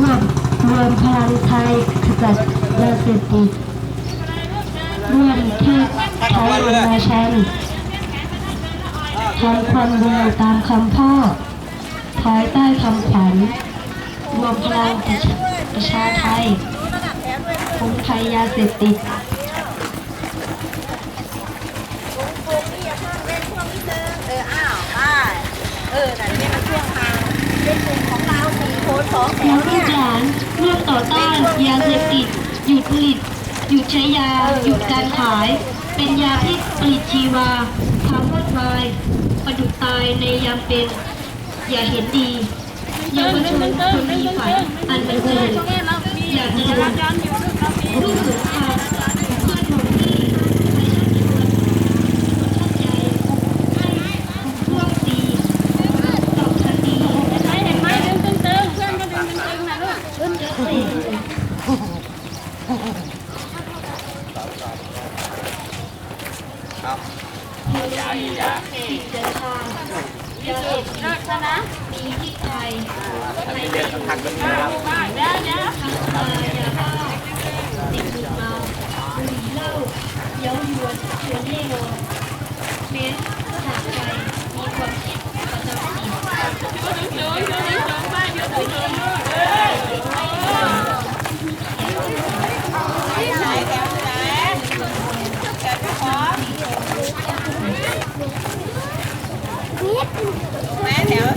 รวมรวมพลังไทยขจัดยาเสพติดร่วมทิดไทยรณชันทำความดีตามคำพ่อภายใต้คำขวัญรวมพลังประชาประชาไทยคงภัยยาเสพติดเออแต่นี่มันช่วงทางเป็นกลุ่มของเราสี่คนสองแถวเนี่ย ร่วมต่อต้านยาเสพติดหยุดผลิต หยุดใช้ยา หยุดการขาย เป็นยาที่ผลิตชีวาความวุ่นวายประดุจตายในยามเป็น อย่าเห็นดีเยาวชนคนมีฝันอันเป็นเกิดอยากจะรู้รุ่งสงครามเพื่อนของพี่ไปชักชวนชดใจให้พวกดีตอบทันดีเห็นไหมเดินตึงๆเพื่อนก็ดึงตึงๆนะลูกขึ้นเยอะสิ ยาอยาติดเดินทางยาเสพติ แม่แถว